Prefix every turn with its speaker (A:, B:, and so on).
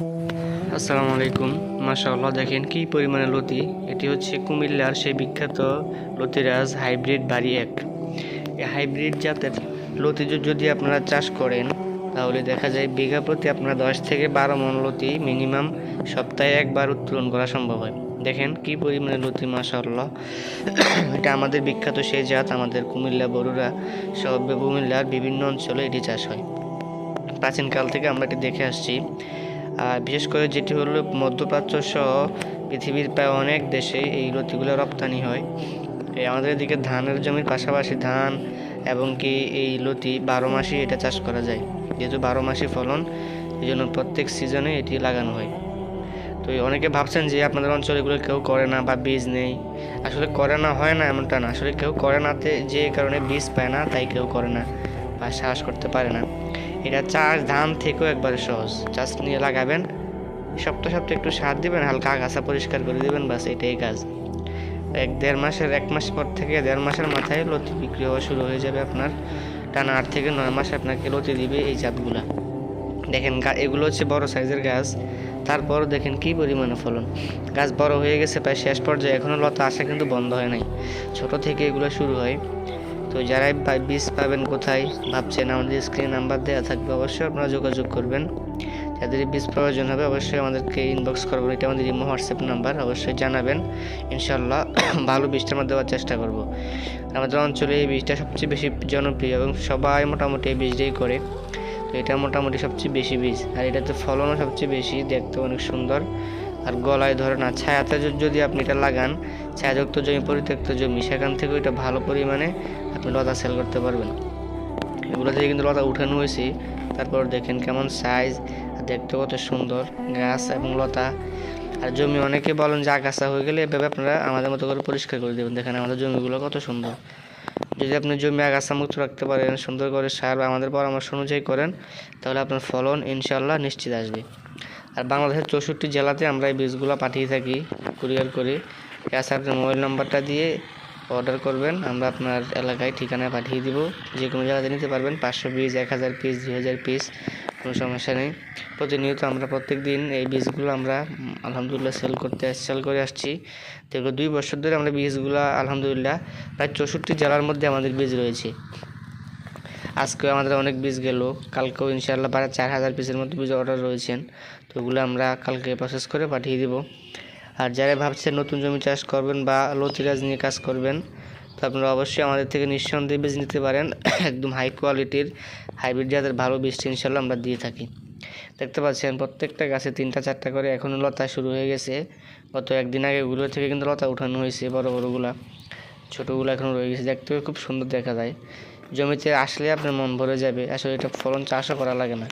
A: আসসালামু আলাইকুম। মাশাআল্লাহ, দেখেন কি পরিমাণে লতি। এটি হচ্ছে কুমিল্লার সেই বিখ্যাত লতিরাজ হাইব্রিড বাড়ি এক। এই হাইব্রিড জাতের লতি যদি আপনারা চাষ করেন, তাহলে দেখা যায় বিঘা প্রতি আপনার দশ থেকে বারো মন লতি মিনিমাম সপ্তাহে একবার উত্তোলন করা সম্ভব হয়। দেখেন কি পরিমাণে লতি, মাশাআল্লাহ। এটা আমাদের বিখ্যাত সেই জাত, আমাদের কুমিল্লা বড়ুরা সব কুমিল্লার বিভিন্ন অঞ্চলে এটি চাষ হয়। প্রাচীনকাল থেকে আমরা এটি দেখে আসছি। বিশেষ করে যেটি হলো মধ্যপ্রাচ্য সহ পৃথিবীর প্রায় অনেক দেশে এই লতিগুলো রপ্তানি হয়। এই আমাদের এদিকে ধানের জমির পাশাপাশি ধান এবং কি এই লতি বারো মাসই এটা চাষ করা যায়। যেহেতু বারো মাসই ফলন, এই জন্য প্রত্যেক সিজনে এটি লাগানো হয়। তো অনেকে ভাবছেন যে আপনাদের অঞ্চলে এগুলো কেউ করে না বা বীজ নেই। আসলে করে না, হয় না এমনটা না। আসলে কেউ করে নাতে যে কারণে বীজ পায় না, তাই কেউ করে না বা সাহস করতে পারে না। এটা চাষ ধান থেকেও একবারে সহজ। চাষ নিয়ে লাগাবেন সপ্তাহ সপ্তাহে একটু সার দিবেন, হালকা আগাছা পরিষ্কার করে দিবেন, বাস এটাই কাজ। এক দেড় মাসের, এক মাস পর থেকে দেড় মাসের মাথায় লতি বিক্রি হওয়া শুরু হয়ে যাবে আপনার। টানা আট থেকে নয় মাস আপনাকে লতি দিবে এই জাতগুলা। দেখেন এগুলো হচ্ছে বড় সাইজের গাছ। তারপর দেখেন কি পরিমাণে ফলন। গাছ বড় হয়ে গেছে, প্রায় শেষ পর্যায়ে এখনও লতা আসা কিন্তু বন্ধ হয় নাই। ছোট থেকে এগুলো শুরু হয়। তো যারাই বীজ পাবেন কোথায় ভাবছেন, আমাদের স্ক্রিনে নাম্বার দেওয়া থাকবে, অবশ্যই আপনারা যোগাযোগ করবেন। যাদের বীজ প্রয়োজন হবে, অবশ্যই আমাদেরকে ইনবক্স করবেন। এটা আমাদের ইমো, হোয়াটসঅ্যাপ নাম্বার অবশ্যই জানাবেন। ইনশাল্লাহ ভালো বীজটা আমরা দেওয়ার চেষ্টা করব। আমাদের অঞ্চলে এই বীজটা সবচেয়ে বেশি জনপ্রিয় এবং সবাই মোটামুটি এই বীজটাই করে। তো এটা মোটামুটি সবচেয়ে বেশি বীজ। আর এটাতে ফলনও সবচেয়ে বেশি দেখতে অনেক সুন্দর। আর গলায় ধরে না, ছায়াতে যদি আপনি এটা লাগান ছায়াযুক্ত জমি, পরিত্যক্ত জমি, সেখান থেকেও এটা ভালো পরিমাণে আপনি লতা সেল করতে পারবেন। এগুলো থেকে কিন্তু লতা উঠানো হয়েছে। তারপর দেখেন কেমন সাইজ দেখতে কত সুন্দর গাছ এবং লতা। আর জমি অনেকে বলেন যে আগাছা হয়ে গেলে এভাবে আপনারা আমাদের মতো করে পরিষ্কার করে দেবেন। দেখেন আমাদের জমিগুলো কত সুন্দর। যদি আপনি জমি আগাছা মুক্ত রাখতে পারেন, সুন্দর করে সার বা আমাদের পরামর্শ অনুযায়ী করেন, তাহলে আপনার ফলন ইনশাল্লাহ নিশ্চিত আসবে। আর বাংলাদেশের চৌষট্টি জেলাতে আমরা এই বীজগুলো পাঠিয়ে থাকি, কুরিয়ার করে। এছাড়া আপনার মোবাইল নাম্বারটা দিয়ে অর্ডার করবেন, আমরা আপনার এলাকায় ঠিকানায় পাঠিয়ে দিব। যে কোনো জায়গাতে নিতে পারবেন, পাঁচশো পিস, এক হাজার পিস, দুই হাজার পিস, কোনো সমস্যা নেই। প্রতিনিয়ত আমরা প্রত্যেক দিন এই বীজগুলো আমরা আলহামদুলিল্লাহ সেল করতে সেল করে আসছি। দীর্ঘ দুই বছর ধরে আমরা বীজগুলো, আলহামদুলিল্লাহ, প্রায় চৌষট্টি জেলার মধ্যে আমাদের বীজ রয়েছে। আজকেও আমাদের অনেক বীজ গেল, কালকেও ইনশাআল্লাহ প্রায় চার হাজার পিসের মতো বীজ অর্ডার রয়েছেন। তো ওগুলো আমরা কালকে প্রসেস করে পাঠিয়ে দিব। আর যারা ভাবছেন নতুন জমি চাষ করবেন বা লতিরাজ নিয়ে কাজ করবেন, তো আপনারা অবশ্যই আমাদের থেকে নিঃসন্দেহে বীজ নিতে পারেন। একদম হাই কোয়ালিটির হাইব্রিড জাতের ভালো বীজটি ইনশাল্লাহ আমরা দিয়ে থাকি। দেখতে পাচ্ছেন প্রত্যেকটা গাছে তিনটা চারটা করে এখনও লতা শুরু হয়ে গেছে। গত একদিন আগে ওগুলো থেকে কিন্তু লতা উঠানো হয়েছে বড় বড়গুলা। ছোটোগুলো এখনও রয়ে গেছে। দেখতে খুব সুন্দর দেখা যায়। জমিতে আসলে আপনার মন ভরে যাবে। আসলে এটা ফলন চাষও করা লাগে না।